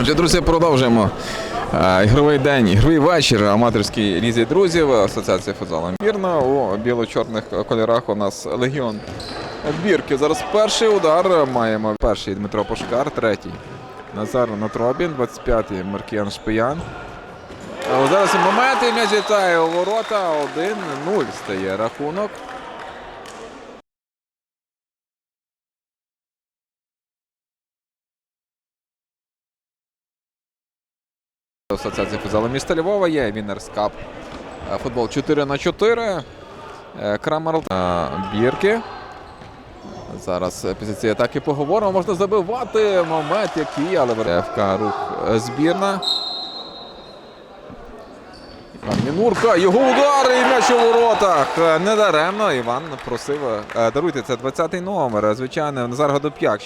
Отже, друзі, продовжуємо. Е, Ігровий день, ігровий вечір аматорській лізі друзів, Асоціація футзалу Мірна. У біло-чорних кольорах у нас легіон бірки. Зараз перший удар маємо. Перший Дмитро Пошкар, третій. Назар Натробін, 25-й Маркіян Шпиян. Зараз момент і м'яч літає у ворота. 1-0 стає рахунок. Асоціація футзалу міста Львова є Вінерс Кап. Е, Футбол 4 на 4. Е, Крамер е, Бірки. Зараз е, після цієї атаки поговоримо. Можна забивати момент, який, але ФК рух е, збірна. Іван Мінурка, його удар і м'яч у воротах. Е, Недаремно Іван просив. е, Даруйте, це 20-й номер. е, Звичайно, Назар Годоп'як.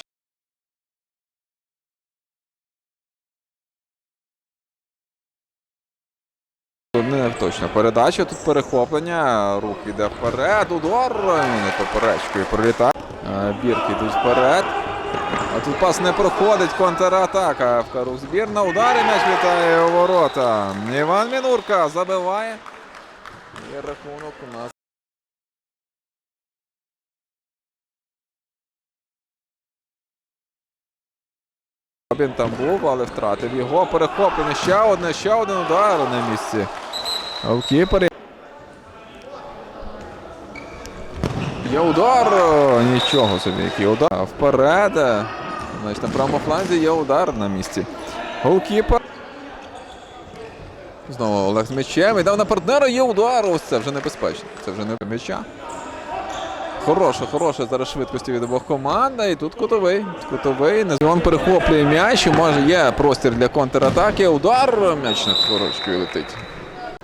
Не точно передача. Тут перехоплення. Рух іде вперед. Удар. Не поперечкою пролітає. Е, Бірки йдуть вперед. А тут пас не проходить. Контратака. ФК рух збірна. Удар м'яч літає у ворота. Іван Мінурка забиває. І рахунок у нас. Він там був, але втратив його. Перехоплення. Ще одне, ще один удар на місці. Голкіпер. Є удар. Нічого собі, який удар. Вперед. Значить, на правому фланзі є удар на місці. Голкіпер. Знову Олег з м'ячем. Йдав на партнера, є удар. Ось це вже небезпечно. Це вже не м'яча. Хороша, хороша зараз швидкості від обох команд. І тут кутовий. Кутовий. Він перехоплює м'яч. і Може є простір для контратаки. Удар. М'яч над корочкою летить.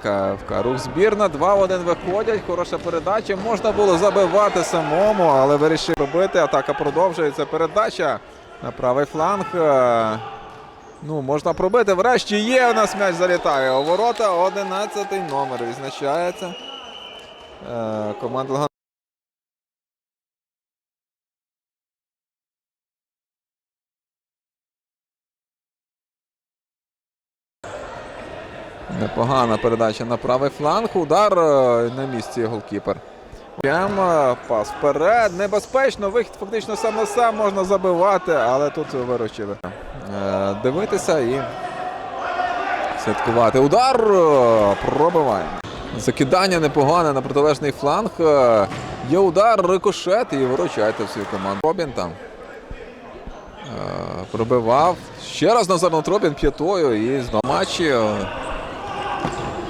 КФК рух збірна. 2-1 виходять. Хороша передача. Можна було забивати самому, але вирішив робити. Атака продовжується. Передача на правий фланг. Е, Ну, можна пробити. Врешті є у нас м'яч залітає. У ворота 11 номер відзначається. Е, Команда Непогана передача на правий фланг. Удар е, на місці голкіпер. Прямо пас вперед. Небезпечно. Вихід фактично сам на сам можна забивати, але тут виручили. Е, Дивитися і слідкувати. Удар е, пробиваємо. Закидання непогане на протилежний фланг. Е, Є удар, рикошет і виручайте в свою команду. Робін там. Е, Пробивав. Ще раз Назар Натробін п'ятою і знову матчі.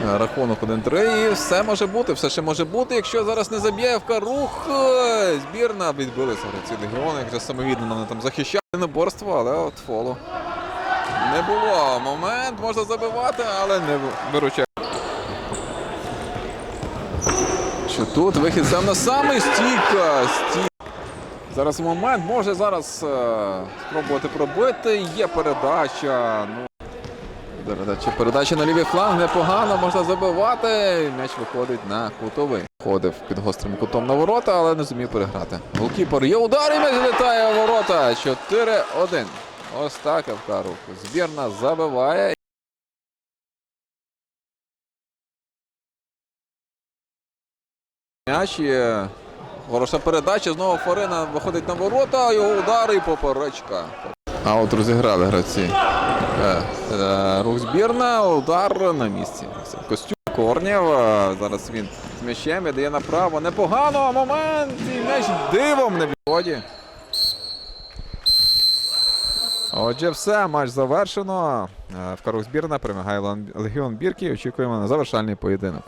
Е, Рахунок 1-3 і все може бути, все ще може бути. Якщо зараз не заб'є ФК рух, е, збірна відбилися гравці легіону, як же самовідно вони там захищали наборство, але от фолу не було. Момент можна забивати, але не виручає. Що тут вихід сам на самий стійка. Стій. Зараз момент може зараз е, спробувати пробити. Є передача. Ну, Передача, передача на лівий фланг непогано, можна забивати. М'яч виходить на кутовий. Ходив під гострим кутом на ворота, але не зумів переграти. Голкіпер є удар і м'яч літає у ворота. 4-1. Ось так ФК рух. Збірна забиває. М'яч є. Хороша передача. Знову Форина виходить на ворота. Його удар і поперечка. А от розіграли гравці. Е, е, Рух збірна, удар на місці. Костюм Корнєв. е, Зараз він з м'ячем віддає направо. Непогано. Момент. І м'яч дивом не відході. Отже, все, матч завершено. В Рух збірна перемагає Легіон Бірки. Очікуємо на завершальний поєдинок.